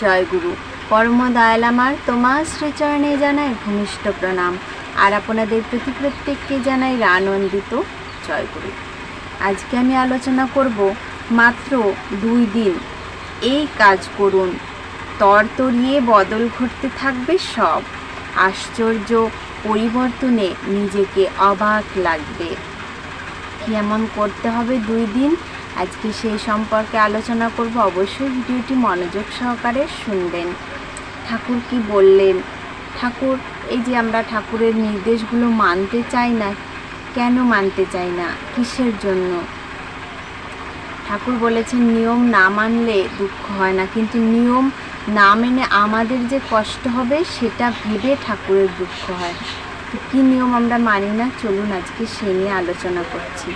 জয় গুরু। পরম দয়াল আমার তোমার শ্রীচরণে জানাই ভূমিষ্ঠ প্রণাম। আর আপনাদের প্রতি প্রত্যেককে জানাই আনন্দিত জয় গুরু। আজকে আমি আলোচনা করব মাত্র দুই দিন। এই কাজ করুন। তরতরিয়ে বদল ঘটতে থাকবে সব। আশ্চর্য পরিবর্তনে নিজেকে অবাক লাগবে। কি এমন করতে হবে দুই দিন? আজকে সেই সম্পর্কে আলোচনা করব, অবশ্যই ভিডিওটি মনোযোগ সহকারে শুনবেন। ঠাকুর কি বললেন? ঠাকুর, এই যে আমরা ঠাকুরের নির্দেশগুলো মানতে চাই না, কেন মানতে চাই না? কিসের জন্য? ঠাকুর বলেছেন, নিয়ম না মানলে দুঃখ হয় না, কিন্তু নিয়ম না মেনে আমাদের যে কষ্ট হবে, সেটা ভেবে ঠাকুরের দুঃখ হয়। তো কী নিয়ম আমরা মানি না? চলুন আজকে সে নিয়ে আলোচনা করছি।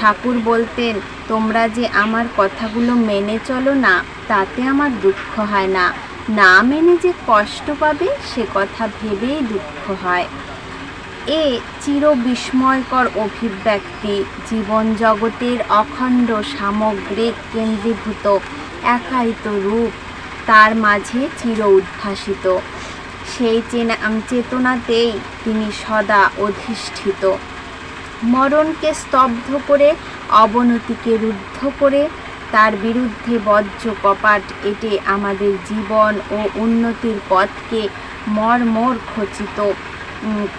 ঠাকুর বলতেন, তোমরা যে আমার কথাগুলো মেনে চলো না, তাতে আমার দুঃখ হয় না। না মেনে যে কষ্ট পাবে, সে কথা ভেবেই দুঃখ হয়। এ চির বিস্ময়কর অভিব্যক্তি, জীবন জগতের অখণ্ড সামগ্রিক কেন্দ্রীভূত, একায়িত রূপ, তার মাঝে চির উদ্ভাসিত। সেই চেনা চেতনাতেই তিনি সদা অধিষ্ঠিত। মরণকে স্তব্ধ করে, অবনতিকে রুদ্ধ করে, তার বিরুদ্ধে বজ্র কপাট এটে আমাদের জীবন ও উন্নতির পথকে মর্মর খচিত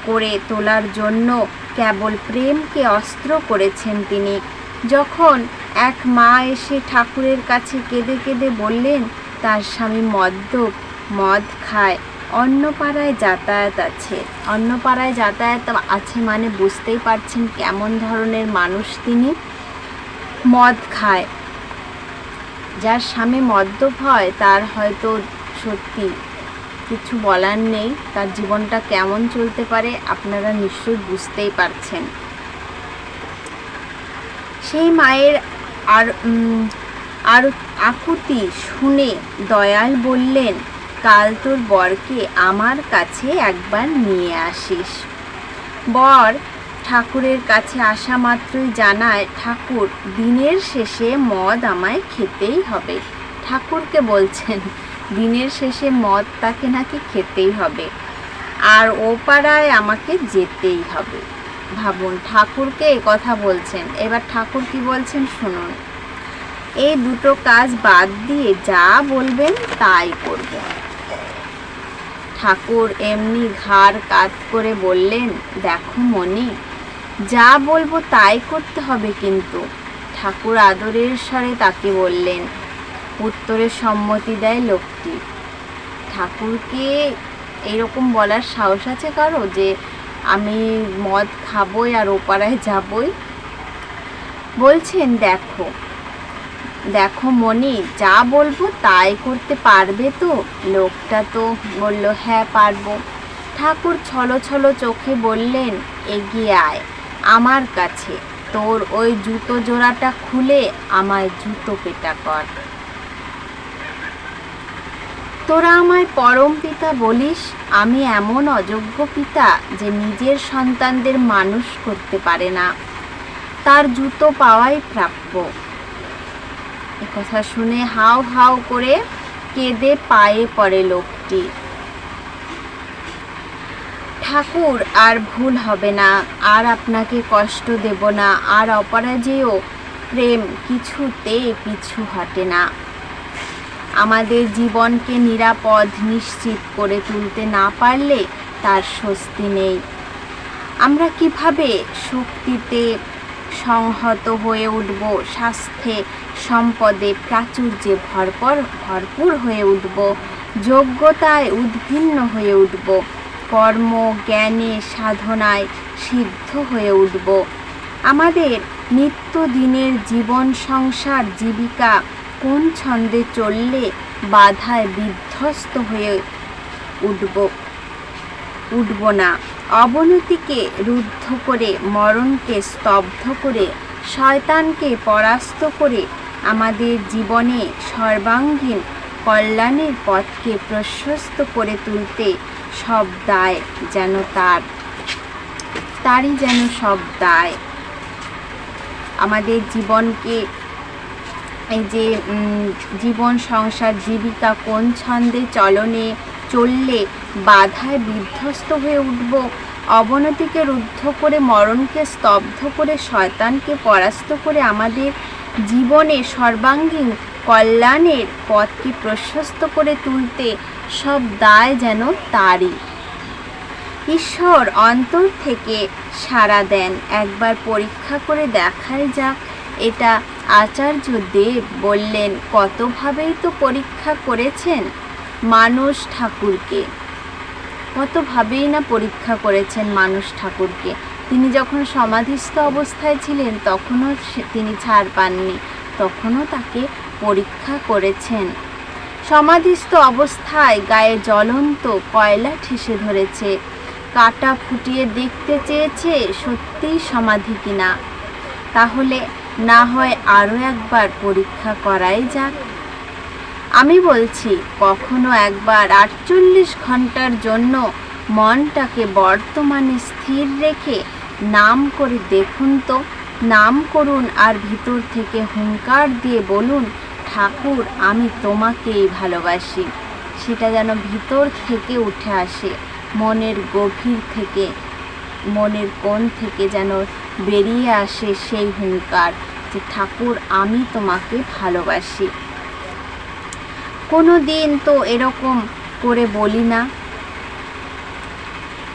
করে তোলার জন্য কেবল প্রেমকে অস্ত্র করেছেন তিনি। যখন এক মা এসে ঠাকুরের কাছে কেঁদে কেঁদে বললেন, তার স্বামী মদ্যপ, মদ খায়। অন্য পাড়ায় যাতায়াত আছে। অন্য পাড়ায় যাতায়াত আছে মানে বুঝতেই পারছেন কেমন ধরনের মানুষ তিনি। মদ খায়। যার স্বামী মদ্যপ হয়, তার হয়তো সত্যি কিছু বলার নেই। তার জীবনটা কেমন চলতে পারে আপনারা নিশ্চয়ই বুঝতেই পারছেন। সেই মায়ের আর আর আকুতি শুনে দয়াল বললেন কাল তোর বরকে আমার কাছে একবার নিয়ে আসিস। বর ঠাকুরের কাছে আসা মাত্রই জানায়, ঠাকুর, দিনের শেষে মদ আমায় খেতেই হবে। ঠাকুরকে বলছেন, দিনের শেষে মদ তাকে নাকি খেতেই হবে, আর ও পাড়ায় আমাকে যেতেই হবে। ভাবুন, ঠাকুরকে এ কথা বলছেন। এবার ঠাকুর কি বলছেন শুনুন। এই দুটো কাজ বাদ দিয়ে যা বলবেন তাই করব ঠাকুর এমনি ঘাড় কাত করে বললেন, দেখো মনি যা বলব তাই করতে হবে কিন্তু। ঠাকুর আদরের স্বরে তাকে বললেন উত্তরে সম্মতি দেয় লোকটি। ঠাকুরকে এরকম বলার সাহস আছে কারও যে, আমি মদ খাবই আর ওপাড়ায় যাবই? বলছেন, দেখো দেখো মনি যা বলব তাই করতে পারবে তো? লোকটা তো বলল হ্যাঁ পারব। ঠাকুর ছলো ছলো চোখে বললেন, এগিয়ে আয়, আমার কাছে। তোর ওই জুতো জোড়াটা খুলে আমায় জুতো পেটা কর। তোরা আমায় পরম পিতা বলিস? আমি এমন অযোগ্য পিতা যে নিজের সন্তানদের মানুষ করতে পারে না। তার জুতো পাওয়াই প্রাপ্য। কথা শুনে হাও হাও করে কেঁদে পায়ে পড়ে লোকটি। ঠাকুর, আর ভুল হবে না, আর আপনাকে কষ্ট দেব না, আর অপরাজেয় প্রেম কিছুতে পিছু হটে না। আমাদের জীবনকে নিরাপদ, নিশ্চিত করে তুলতে না পারলে তার স্বস্তি নেই। আমরা কীভাবে শক্তিতে সংহত হয়ে উঠব। স্বাস্থ্যে সম্পদে প্রাচুর্যে ভরপর, ভরপুর হয়ে উঠব। যোগ্যতায় উদ্ভিন্ন হয়ে উঠব। কর্ম, জ্ঞানে, সাধনায় সিদ্ধ হয়ে উঠব। আমাদের নিত্যদিনের জীবন সংসার জীবিকা কোন ছন্দে চললে বাধায় বিধ্বস্ত হয়ে উঠব উঠব না। অবনতিকে রুদ্ধ করে, মরণকে স্তব্ধ করে, শয়তানকে পরাস্ত করে আমাদের জীবনে সর্বাঙ্গীন কল্যাণের পথকে প্রশস্ত করে তুলতে সব দায় যেন তার। তারই যেন সব দায়। আমাদের জীবনকে এই যে জীবন, সংসার, জীবিকা কোন ছন্দে চলনে চললে বাধায় বিধ্বস্ত হয়ে উঠব। অবনতিকে রুদ্ধ করে, মরণকে স্তব্ধ করে, শয়তানকে পরাস্ত করে আমাদের জীবনে সর্বাঙ্গীন কল্যাণের পথকে প্রশস্ত করে তুলতে সব দায় যেন তারই। ঈশ্বর অন্তর থেকে সাড়া দেন। একবার পরীক্ষা করে দেখাই যাক, এটা আচার্য দেব বললেন, কতভাবেই তো পরীক্ষা করেছেন? মানুষ ঠাকুরকে। কতভাবেই না পরীক্ষা করেছেন মানুষ ঠাকুরকে। তিনি যখন সমাধিস্থ অবস্থায় ছিলেন, তখনও তিনি ছাড় পাননি। তখনও তাকে পরীক্ষা করেছেন। সমাধিস্থ অবস্থায় গায়ে জ্বলন্ত কয়লা ঠেসে ধরেছে। কাটা ফুটিয়ে দেখতে চেয়েছে, সত্যিই সমাধি কিনা। তাহলে না হয় আরও একবার পরীক্ষা করাই যাক। আমি বলছি, কখনো একবার আটচল্লিশ ঘণ্টার জন্য মনটাকে বর্তমানে স্থির রেখে নাম করে দেখুন তো। নাম করুন আর ভিতর থেকে হুঙ্কার দিয়ে বলুন, ঠাকুর, আমি তোমাকেই ভালোবাসি। সেটা যেন ভিতর থেকে উঠে আসে, মনের গভীর থেকে, মনের কোণ থেকে যেন বেরিয়ে আসে সেই হুঙ্কার যে, ঠাকুর, আমি তোমাকে ভালোবাসি। কোনো দিন তো এরকম করে বলি না।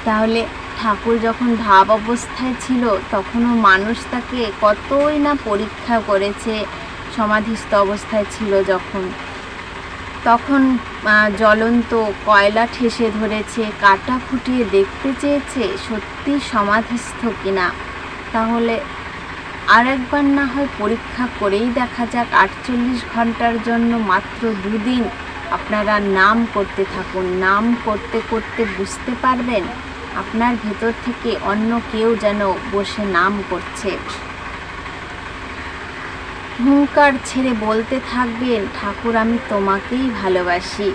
তাহলে ঠাকুর যখন ভাব অবস্থায় ছিল, তখনও মানুষ তাকে কতই না পরীক্ষা করেছে, সমাধিস্থ অবস্থায় ছিল যখন। তখন জ্বলন্ত কয়লা ঠেসে ধরেছে, কাটা ফুটিয়ে দেখতে চেয়েছে সত্যি সমাধিস্থ কিনা। তাহলে আর একবার না হয় পরীক্ষা করেই দেখা যাক, আটচল্লিশ ঘণ্টার জন্য মাত্র দুদিন। আপনারা নাম করতে থাকুন, নাম করতে করতে বুঝতে পারবেন আপনার ভেতর থেকে অন্য কেউ যেন বসে নাম করছে। হুঙ্কার ছেড়ে বলতে থাকবেন, ঠাকুর, আমি তোমাকেই ভালোবাসি।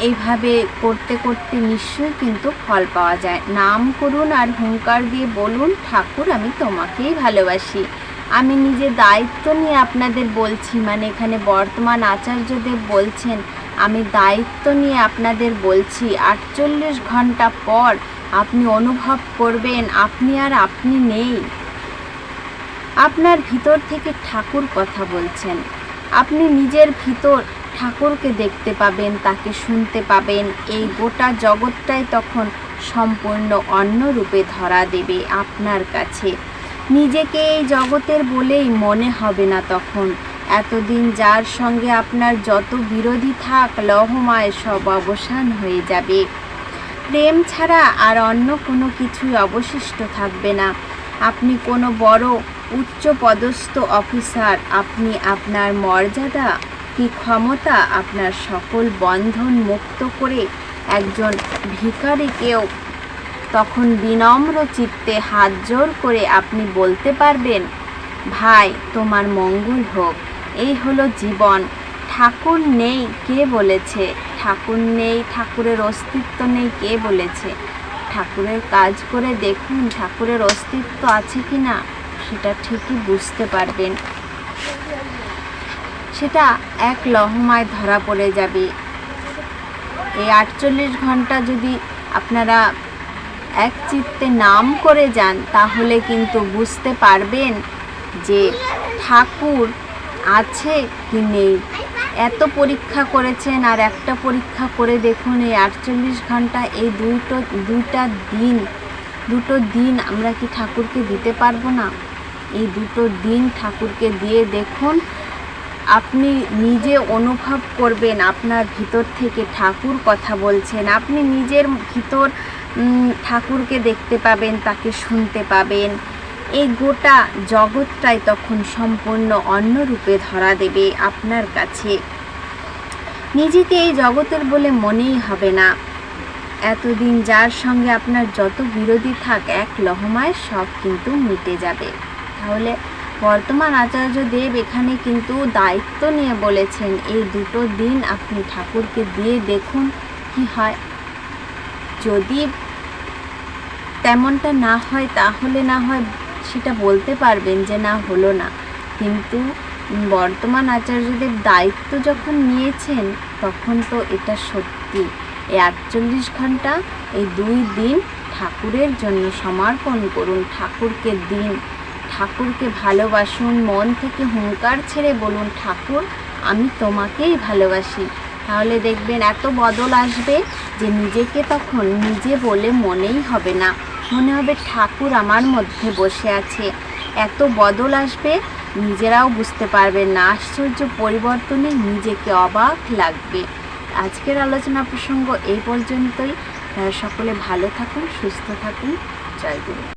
এইভাবে করতে করতে নিশ্চয়ই কিন্তু ফল পাওয়া যায়। নাম করুন আর হুঙ্কার দিয়ে বলুন, ঠাকুর, আমি তোমাকেই ভালোবাসি। আমি নিজে দায়িত্ব নিয়ে আপনাদের বলছি মানে এখানে বর্তমান আচার্যদেব বলছেন, আমি দায়িত্ব নিয়ে আপনাদের বলছি, আটচল্লিশ ঘণ্টা পর আপনি অনুভব করবেন, আপনি আর আপনি নেই। আপনার ভিতর থেকে ঠাকুর কথা বলছেন। আপনি নিজের ভিতর ঠাকুরকে দেখতে পাবেন, তাকে শুনতে পাবেন। এই গোটা জগৎটাই তখন সম্পূর্ণ অন্য রূপে ধরা দেবে আপনার কাছে। নিজেকে এই জগতের বলেই মনে হবে না তখন। এতদিন যার সঙ্গে আপনার যত বিরোধী থাক, লহমায় সব অবসান হয়ে যাবে। প্রেম ছাড়া আর অন্য কোনো কিছুই অবশিষ্ট থাকবে না। আপনি কোনো বড় উচ্চ পদস্থ অফিসার, আপনি আপনার মর্যাদা কি ক্ষমতা আপনার সকল বন্ধন মুক্ত করে একজন ভিখারিকেও তখন বিনম্র চিত্তে হাত জোর করে আপনি বলতে পারবেন, ভাই, তোমার মঙ্গল হোক। এই হলো জীবন। ঠাকুর নেই, কে বলেছে? ঠাকুর নেই, ঠাকুরের অস্তিত্ব নেই, কে বলেছে? ঠাকুরের কাজ করে দেখুন, ঠাকুরের অস্তিত্ব আছে কি না সেটা ঠিকই বুঝতে পারবেন। সেটা এক লহমায় ধরা পড়ে যাবে। এই আটচল্লিশ ঘণ্টা যদি আপনারা এক চিত্তে নাম করে যান, তাহলে কিন্তু বুঝতে পারবেন যে ঠাকুর আছে কি নেই। এত পরীক্ষা করেছেন আর একটা পরীক্ষা করে দেখুন, এই আটচল্লিশ ঘণ্টা, এই দুটো, দুইটা দিন, দুটো দিন আমরা কি ঠাকুরকে দিতে পারব না? এই দুটো দিন ঠাকুরকে দিয়ে দেখুন আপনি নিজে অনুভব করবেন আপনার ভিতর থেকে ঠাকুর কথা বলছেন। আপনি নিজের ভিতর ঠাকুরকে দেখতে পাবেন, তাকে শুনতে পাবেন। এই গোটা জগৎটাই তখন সম্পূর্ণ অন্য রূপে ধরা দেবে আপনার কাছে। নিজেকে এই জগতের বলে মনেই হবে না। এতদিন যার সঙ্গে আপনার যত বিরোধী থাক, এক লহমায় সব কিন্তু মিটে যাবে। তাহলে বর্তমান আচার্য দেব এখানে কিন্তু দায়িত্ব নিয়ে বলেছেন, এই দুটো দিন আপনি ঠাকুরকে দিয়ে দেখুন কি হয়। যদি তেমনটা না হয়, তাহলে না হয় সেটা বলতে পারবেন যে না, হলো না। কিন্তু বর্তমান আচার্যদেব দায়িত্ব যখন নিয়েছেন, তখন তো এটা সত্যি। এই আটচল্লিশ ঘণ্টা এই দুই দিন ঠাকুরের জন্য সমর্পণ করুন, ঠাকুরকে দিন। ঠাকুরকে ভালোবাসুন, মন থেকে হুঙ্কার ছেড়ে বলুন, ঠাকুর, আমি তোমাকেই ভালোবাসি। তাহলে দেখবেন এত বদল আসবে যে নিজেকে তখন নিজে বলে মনেই হবে না। মনে হবে ঠাকুর আমার মধ্যে বসে আছে। এত বদল আসবে, নিজেরাও বুঝতে পারবেন না, আশ্চর্য পরিবর্তনে নিজেকে অবাক লাগবে। আজকের আলোচনা প্রসঙ্গ এই পর্যন্তই। সকলে ভালো থাকুন, সুস্থ থাকুন। জয় গুরু।